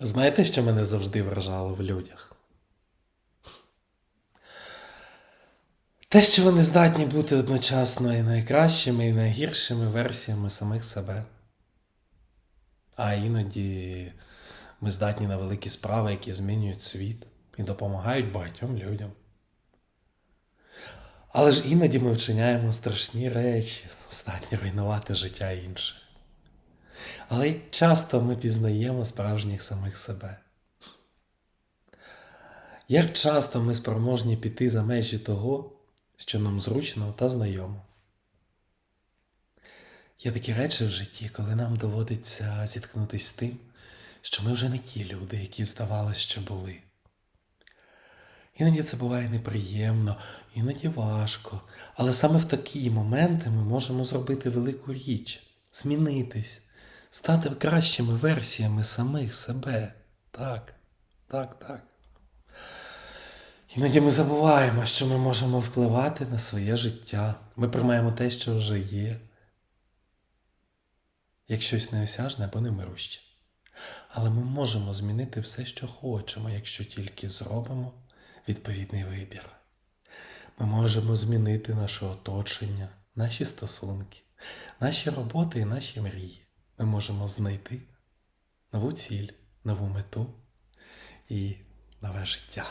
Знаєте, що мене завжди вражало в людях? Те, що вони здатні бути одночасно і найкращими, і найгіршими версіями самих себе. А іноді ми здатні на великі справи, які змінюють світ і допомагають багатьом людям. Але ж іноді ми вчиняємо страшні речі, здатні руйнувати життя інших. Але й часто ми пізнаємо справжніх самих себе. Як часто ми спроможні піти за межі того, що нам зручно та знайомо. Є такі речі в житті, коли нам доводиться зіткнутися з тим, що ми вже не ті люди, які здавалось, що були. Іноді це буває неприємно, іноді важко, але саме в такі моменти ми можемо зробити велику річ, змінитись, стати кращими версіями самих себе. Так, так, так. Іноді ми забуваємо, що ми можемо впливати на своє життя. Ми приймаємо те, що вже є, як щось неосяжне або немируще. Але ми можемо змінити все, що хочемо, якщо тільки зробимо відповідний вибір. Ми можемо змінити наше оточення, наші стосунки, наші роботи і наші мрії. Ми можемо знайти нову ціль, нову мету і нове життя.